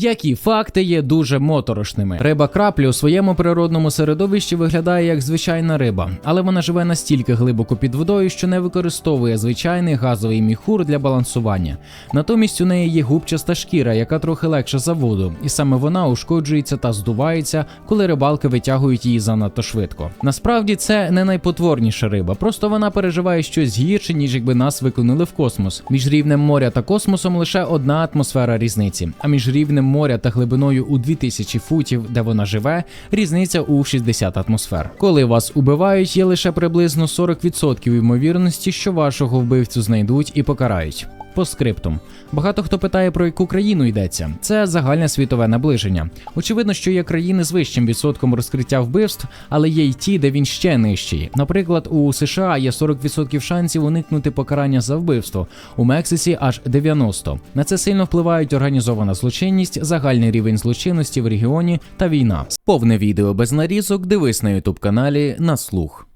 Які факти є дуже моторошними. Риба краплі у своєму природному середовищі виглядає як звичайна риба, але вона живе настільки глибоко під водою, що не використовує звичайний газовий міхур для балансування. Натомість у неї є губчаста шкіра, яка трохи легша за воду, і саме вона ушкоджується та здувається, коли рибалки витягують її занадто швидко. Насправді це не найпотворніша риба, просто вона переживає щось гірше, ніж якби нас виконали в космос. Між рівнем моря та космосом лише одна атмосфера різниці, а між рівнем моря та глибиною у 2000 футів, де вона живе, різниця у 60 атмосфер. Коли вас убивають, є лише приблизно 40% ймовірності, що вашого вбивцю знайдуть і покарають. По скриптум. Багато хто питає, про яку країну йдеться. Це загальне світове наближення. Очевидно, що є країни з вищим відсотком розкриття вбивств, але є й ті, де він ще нижчий. Наприклад, у США є 40% шансів уникнути покарання за вбивство, у Мексиці аж 90%. На це сильно впливають організована злочинність, загальний рівень злочинності в регіоні та війна. Повне відео без нарізок дивись на ютуб каналі на слух.